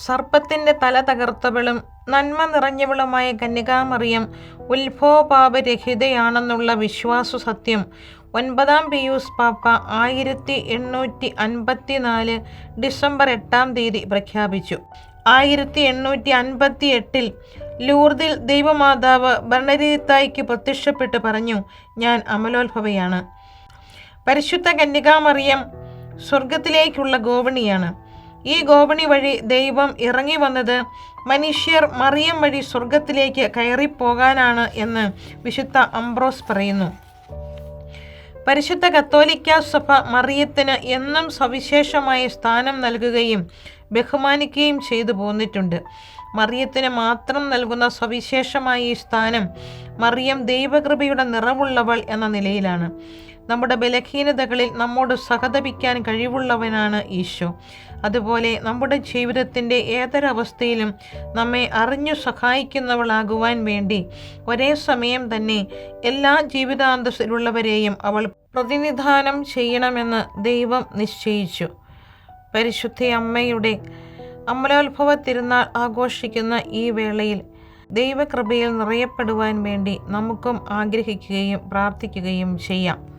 സർപ്പത്തിന്റെ തല തകർത്തവളും നന്മ നിറഞ്ഞവളുമായ കന്യകാമറിയം ഉത്ഭവപാപരഹിതയാണെന്നുള്ള വിശ്വാസ സത്യം. ഒൻപതാം പിയൂസ് പാപ്പ ആയിരത്തി എണ്ണൂറ്റി അൻപത്തി നാല് ഡിസംബർ എട്ടാം തീയതി പ്രഖ്യാപിച്ചു. ആയിരത്തി എണ്ണൂറ്റി അൻപത്തി എട്ടിൽ ലൂർദിൽ ദൈവമാതാവ് ഭരണരീതായ്ക്ക് പ്രത്യക്ഷപ്പെട്ട് പറഞ്ഞു ഞാൻ അമലോത്ഭവയാണ്. പരിശുദ്ധ കന്യകാമറിയം സ്വർഗത്തിലേക്കുള്ള ഗോവണിയാണ്. ഈ ഗോപണി വഴി ദൈവം ഇറങ്ങി വന്നത് മനുഷ്യർ മറിയം വഴി സ്വർഗത്തിലേക്ക് കയറിപ്പോകാനാണ് എന്ന് വിശുദ്ധ അംബ്രോസ് പറയുന്നു. പരിശുദ്ധ കത്തോലിക്ക സഭ മറിയത്തിന് എന്നും സവിശേഷമായ സ്ഥാനം നൽകുകയും ബഹുമാനിക്കുകയും ചെയ്തു പോന്നിട്ടുണ്ട്. മറിയത്തിന് മാത്രം നൽകുന്ന സവിശേഷമായ ഈ സ്ഥാനം മറിയം ദൈവകൃപയുടെ നിറവുള്ളവൾ എന്ന നിലയിലാണ്. നമ്മുടെ ബലഹീനതകളിൽ നമ്മോട് സഹതപിക്കാൻ കഴിവുള്ളവനാണ് ഈശോ. അതുപോലെ നമ്മുടെ ജീവിതത്തിന്റെ ഏതൊരവസ്ഥയിലും നമ്മെ അറിഞ്ഞു സഹായിക്കുന്നവളാകുവാൻ വേണ്ടി ഒരേ സമയം തന്നെ എല്ലാ ജീവിതാന്തസ്സിലുള്ളവരെയും അവൾ പ്രതിനിധാനം ചെയ്യണമെന്ന് ദൈവം നിശ്ചയിച്ചു. പരിശുദ്ധ അമ്മയുടെ അമലോത്ഭവ തിരുനാൾ ആഘോഷിക്കുന്ന ഈ വേളയിൽ ദൈവകൃപയിൽ നിറയപ്പെടുവാൻ വേണ്ടി നമുക്കും ആഗ്രഹിക്കുകയും പ്രാർത്ഥിക്കുകയും ചെയ്യാം.